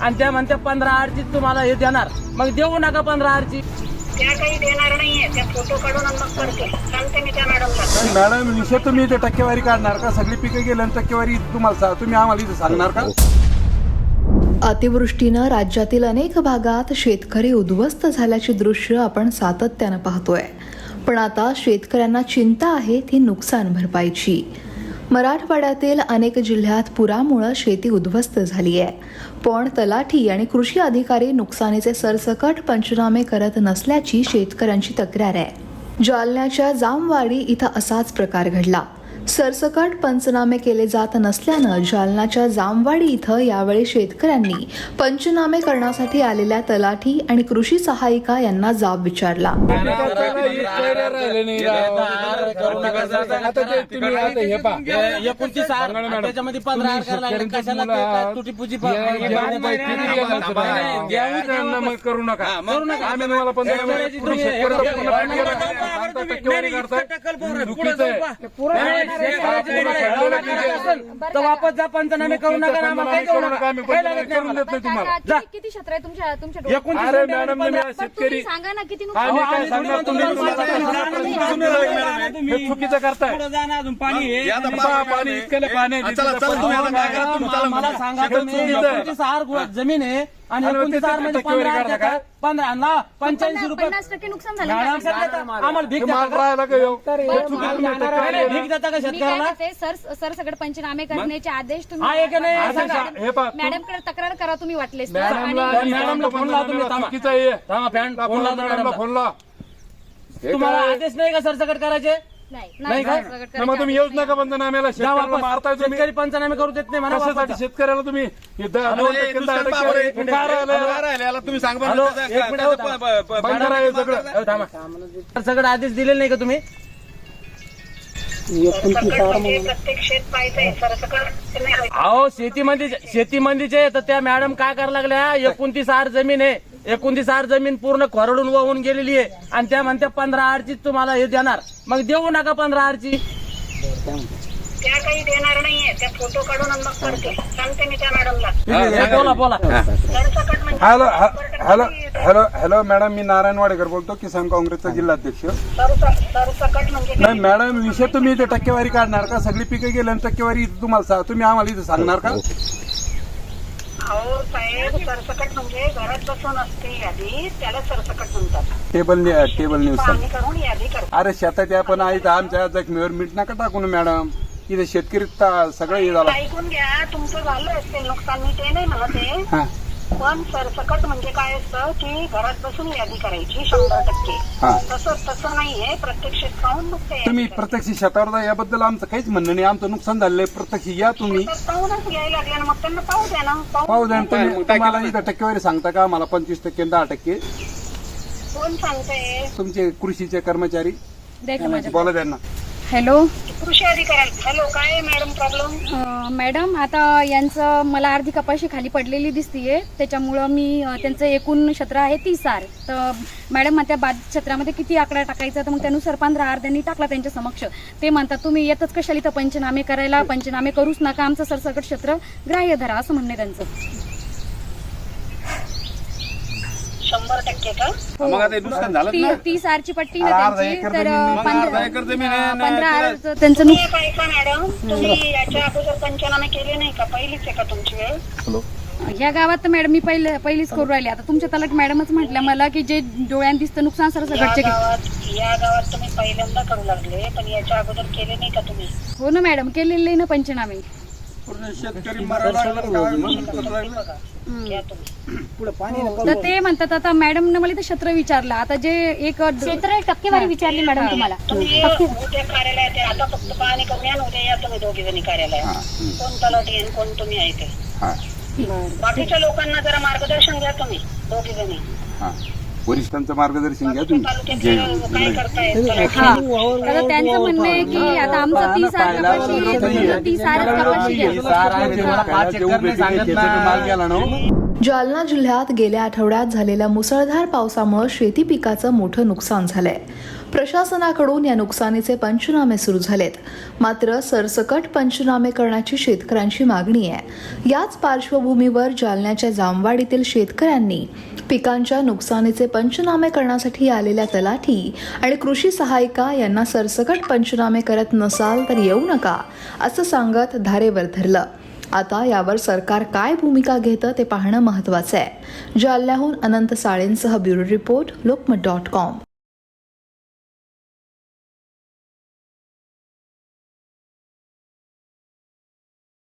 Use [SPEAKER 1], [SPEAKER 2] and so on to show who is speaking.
[SPEAKER 1] आणि त्या म्हणत्या पंधरा आरची तुम्हाला हे देणार. मग देऊ नका पंधरा आरची
[SPEAKER 2] त्या काही देणार नाहीये. त्या फोटो काढून आणि मग करते. सांगते मी त्या मॅडमला
[SPEAKER 3] मॅडम विषय तुम्ही इथे टक्केवारी काढणार का? सगळी पिकं गेली आणि टक्केवारी तुम्हाला सा- तुम्ही आम्हाला इथे सांगणार का?
[SPEAKER 4] अतिवृष्टीनं राज्यातील अनेक भागात शेतकरी उद्ध्वस्त झाल्याची दृश्य आपण सातत्यानं पाहतोय. पण आता शेतकऱ्यांना चिंता आहे ती नुकसान भरपाईची. मराठवाड्यातील अनेक जिल्ह्यात पुरामुळं शेती उद्ध्वस्त झाली आहे पण तलाठी आणि कृषी अधिकारी नुकसानीचे सरसकट पंचनामे करत नसल्याची शेतकऱ्यांची तक्रार आहे. जालन्याच्या जामवाडी इथं असाच प्रकार घडला. सरसकट पंचनामे केले जात नसल्यानं जालनाच्या जामवाडी इथं यावेळी शेतकऱ्यांनी पंचनामे करण्यासाठी आलेल्या तलाठी आणि कृषी सहायिका यांना जाब विचारला
[SPEAKER 1] एकोणतीस काय तुम्ही- तर वापस जा पंचनामे करू नका करू नका
[SPEAKER 5] किती क्षेत्र आहे तुमच्या तुमच्या डोक्यात?
[SPEAKER 3] तुम्ही शेतकरी
[SPEAKER 5] तुम्ही सांगा ना किती
[SPEAKER 3] तुम्ही तुम्ही हे चुकीचं करताय
[SPEAKER 1] पुढं जा ना अजून पाणी आहे.
[SPEAKER 6] या आता
[SPEAKER 3] पहा,
[SPEAKER 6] पाणी
[SPEAKER 3] पाणी इतकं पाणी आहे.
[SPEAKER 6] चला चला तुम्ही आता काय करा तुम्ही चला
[SPEAKER 1] मला सांगा तुम्ही
[SPEAKER 3] चुकीचं आहे.
[SPEAKER 1] एकोणतीस आर गो- जमीन आहे आणि एकोणतीसमध्ये
[SPEAKER 3] टक्केवारी
[SPEAKER 1] पंधरा
[SPEAKER 3] करता
[SPEAKER 1] ना पंच्याऐंशी रुपये
[SPEAKER 5] पन्नास टक्के नुकसान झालं
[SPEAKER 1] मॅडम
[SPEAKER 5] मॅडम.
[SPEAKER 1] सांगतात, आम्हाला भीक
[SPEAKER 3] ते माल
[SPEAKER 1] देता का?
[SPEAKER 3] राहायला का येऊ?
[SPEAKER 5] बरं,
[SPEAKER 3] हे चुकीचं
[SPEAKER 5] बरं.
[SPEAKER 3] तुम्ही
[SPEAKER 1] नाही,
[SPEAKER 3] टक्केवारी
[SPEAKER 1] नाही,
[SPEAKER 3] आहे.
[SPEAKER 1] भीक देता का
[SPEAKER 5] मी काय
[SPEAKER 1] शेतकऱ्याला
[SPEAKER 5] म्हणते सर सर सगळं पंचनामे करण्याचे आदेश
[SPEAKER 1] हा, नाही,
[SPEAKER 5] तुम्ही. मॅडम-
[SPEAKER 3] हे पहा, तू-
[SPEAKER 5] मॅडमकडे तक्रार करा तुम्ही वाटलेस तर.
[SPEAKER 3] मॅडमला
[SPEAKER 5] आणि-
[SPEAKER 3] आणि
[SPEAKER 1] मॅडमला फोन लावा तुम्ही, थांबा.
[SPEAKER 3] चुकीचं आहे
[SPEAKER 1] थांबा, फॅन फोन लावतो
[SPEAKER 3] मॅडमला. फोन लावा हे
[SPEAKER 1] तुम्हाला
[SPEAKER 3] काय?
[SPEAKER 1] आदेश नाही का सरसकट करायचे
[SPEAKER 5] नाही
[SPEAKER 1] नाही
[SPEAKER 5] नाही,
[SPEAKER 1] का?
[SPEAKER 5] करायचे
[SPEAKER 3] मग तुम्ही येऊच नका पंचनाम्याला
[SPEAKER 1] जा
[SPEAKER 3] शेतकऱ्याला
[SPEAKER 1] वापस
[SPEAKER 3] मारताय तुम्ही
[SPEAKER 1] शेतकरी पंचनामे करू देत नाही म्हणा
[SPEAKER 3] कशासाठी
[SPEAKER 1] वापस.
[SPEAKER 3] शेतकऱ्याला तुम्ही हे द- दोन
[SPEAKER 6] अरे,
[SPEAKER 3] टक्के,
[SPEAKER 6] दुसरं
[SPEAKER 3] दहा टक्के
[SPEAKER 6] बाबा,
[SPEAKER 3] हे
[SPEAKER 6] एक मिनिट.
[SPEAKER 3] काय राहिलं?
[SPEAKER 6] काय राहिलं? याला तुम्ही सांग बरं
[SPEAKER 1] हॅलो,
[SPEAKER 6] त्याचं
[SPEAKER 1] एक
[SPEAKER 6] काय-
[SPEAKER 1] मिनिट,
[SPEAKER 6] त्याचं
[SPEAKER 1] थांबा.
[SPEAKER 6] प- प- प-
[SPEAKER 3] बंद करा हे सगळं
[SPEAKER 1] अहो, थांबा. सरसकट आदेश दिलेले नाही का तुम्ही
[SPEAKER 2] सरसकट म्हणजे प्रत्येक शेत पाहिजे सरसकट नाही व्हायचं.
[SPEAKER 1] अहो शेतीमध्ये शेतीमंदीचे तर त्या मॅडम काय करायला लागल्या एकोणतीस आर जमीन आहे एकोणतीस आर जमीन पूर्ण खरडून वाहून गेलेली आहे. आणि त्या म्हणत्या पंधरा आरची तुम्हाला हे देणार. मग देऊ नका पंधरा आरची.
[SPEAKER 2] त्या काही देणार नाहीये. त्या फोटो काढून आणि मग करते. सांगते मी त्या मॅडमला
[SPEAKER 1] हे बोला बोला.
[SPEAKER 2] सरसकट म्हणजे
[SPEAKER 3] हॅलो ह- हॅलो हॅलो हॅलो मॅडम मी नारायण वाडेकर बोलतो किसान काँग्रेसचा जिल्हाध्यक्ष.
[SPEAKER 2] सरस- सरसकट म्हणजे?
[SPEAKER 3] नाही मॅडम विषय तुम्ही इथे टक्केवारी काढणार का? सगळी पिकं गेली आणि टक्केवारी इथे तुम्हाला सा- तुम्ही आम्हाला इथे सांगणार का?
[SPEAKER 2] अहो साहेब सरसकट म्हणजे घरात बसून असते यादी त्याला सरसकट म्हणतात.
[SPEAKER 3] टेबल न्यू- टेबल न्यूज
[SPEAKER 2] पाहणी करून यादी करतात
[SPEAKER 3] अरे शेतात या पण आहे आमच्या जखमीवर मीठ नका टाकू ना मॅडम इथे शेतकरी ता- सगळं हे झालं.
[SPEAKER 2] ऐकून घ्या तुमचं झालं असेल नुकसान मी ते नाही म्हणत
[SPEAKER 3] हा.
[SPEAKER 2] पण सरसकट म्हणजे काय असतं की घरात बसून यादी करायची शंभर टक्के.
[SPEAKER 3] हा.
[SPEAKER 2] तसं तसं नाहीये. प्रत्येक शेतकाहून नुकतं यादी
[SPEAKER 3] तुम्ही
[SPEAKER 2] करायची.
[SPEAKER 3] प्रत्यक्ष शेतावर जा याबद्दल आमचं काहीच म्हणणं नाही. आमचं नुकसान झालंय प्रत्यक्ष या तुम्ही.
[SPEAKER 2] तर पाहूनच घ्यायला लागले ना मग त्यांना पाहू द्या ना.
[SPEAKER 3] पाहू द्या. तुम्ही तुम्हाला इथं टक्केवारी सांगता का? मला पंचवीस टक्के आणि दहा टक्के.
[SPEAKER 2] कोण सांगते
[SPEAKER 3] तुमचे कृषीचे कर्मचारी. बोला त्यांना.
[SPEAKER 5] हॅलो.
[SPEAKER 2] कृषी अधिकारी. हॅलो काय आहे मॅडम प्रॉब्लेम
[SPEAKER 5] अं, मॅडम आता यांचं मला अर्धी कपाशी खाली पडलेली दिसतीये. त्याच्यामुळं मी अं, त्यांचं एकूण क्षेत्र आहे तीस आर. तर मॅडम म्हणत्या बाद क्षेत्रामध्ये किती आकडा टाकायचा? तर मग त्यानुसार पंधरा आर त्यांनी टाकला त्यांच्या समक्ष. ते म्हणतात तुम्ही येतच कशाला इथं पंचनामे करायला? पंचनामे करूच नका आमचं सरसकट क्षेत्र ग्राह्य धरा असं म्हणणे त्यांचं.
[SPEAKER 2] शंभर टक्के का?
[SPEAKER 6] मग आता हे नुकसान झालं
[SPEAKER 5] ती
[SPEAKER 6] ना?
[SPEAKER 5] तीस आरची पट्टी ना
[SPEAKER 3] अर्धा
[SPEAKER 5] त्यांची
[SPEAKER 3] एकर
[SPEAKER 5] तर
[SPEAKER 3] जमीन
[SPEAKER 6] अर्धा एकर जमीन आहे
[SPEAKER 5] पंधरा आरचं त्यांचं
[SPEAKER 2] तुम्ही
[SPEAKER 5] नुक-
[SPEAKER 2] एक ऐका मॅडम? तुम्ही याच्या अगोदर पंचनामे केले नाही का? पहिलीच आहे का तुमची वेळ?
[SPEAKER 5] या गावात तर मॅडम मी पहिले पहिलीच करू राहिले. आता तुमच्या तलट मॅडमच म्हटल्या मला की जे डोळ्यात दिसतं नुकसान
[SPEAKER 2] या
[SPEAKER 5] सरसकटचे
[SPEAKER 2] गावात या गावात तुम्ही पहिल्यांदा करू लागले पण याच्या अगोदर केले नाही का तुम्ही?
[SPEAKER 5] हो ना मॅडम केलेले ना पंचनामे.
[SPEAKER 6] शेतकरी
[SPEAKER 5] तर ते म्हणतात आता मॅडमने मला इथं क्षेत्र विचारलं. आता जे एक
[SPEAKER 7] क्षेत्र टक्केवारी विचारली मॅडम तुम्हाला.
[SPEAKER 2] तुम्ही उद्या कार्यालयात या. आता फक्त पाहणी करून या आणि उद्या या तुम्ही दोघी जणी कार्यालयात. कोण तलाठी आणि कोण तुम्ही आहे ते.
[SPEAKER 3] हा.
[SPEAKER 2] बाकीच्या लोकांना जरा मार्गदर्शन द्या तुम्ही दोघी जणी.
[SPEAKER 3] हा. वरिष्ठांचं मार्गदर्शन घ्या तुम्ही.
[SPEAKER 2] तालुक्यात काय करताय?
[SPEAKER 5] हा. आता त्यांचं म्हणणं आहे की आता आमचं तीस आर कपाशी आहे, तुमचं तीस आरच कपाशी घ्या
[SPEAKER 3] माल गेला ना. हो.
[SPEAKER 4] जालना जिल्ह्यात गेल्या आठवड्यात झालेल्या मुसळधार पावसामुळे शेती पिकाचं मोठं नुकसान झालंय. प्रशासनाकडून या नुकसानीचे पंचनामे सुरू झालेत. मात्र सरसकट पंचनामे करण्याची शेतकऱ्यांची मागणी आहे. याच पार्श्वभूमीवर जालन्याच्या जामवाडीतील शेतकऱ्यांनी पिकांच्या नुकसानीचे पंचनामे करण्यासाठी आलेल्या तलाठी आणि कृषी सहायिका यांना सरसकट पंचनामे करत नसाल तर येऊ नका असं सांगत धारेवर धरलं. आता यावर सरकार काय भूमिका घेतं ते पाहणं महत्त्वाचं आहे. जालन्याहून Anant साळेंसह bureau report Lokmat dot com.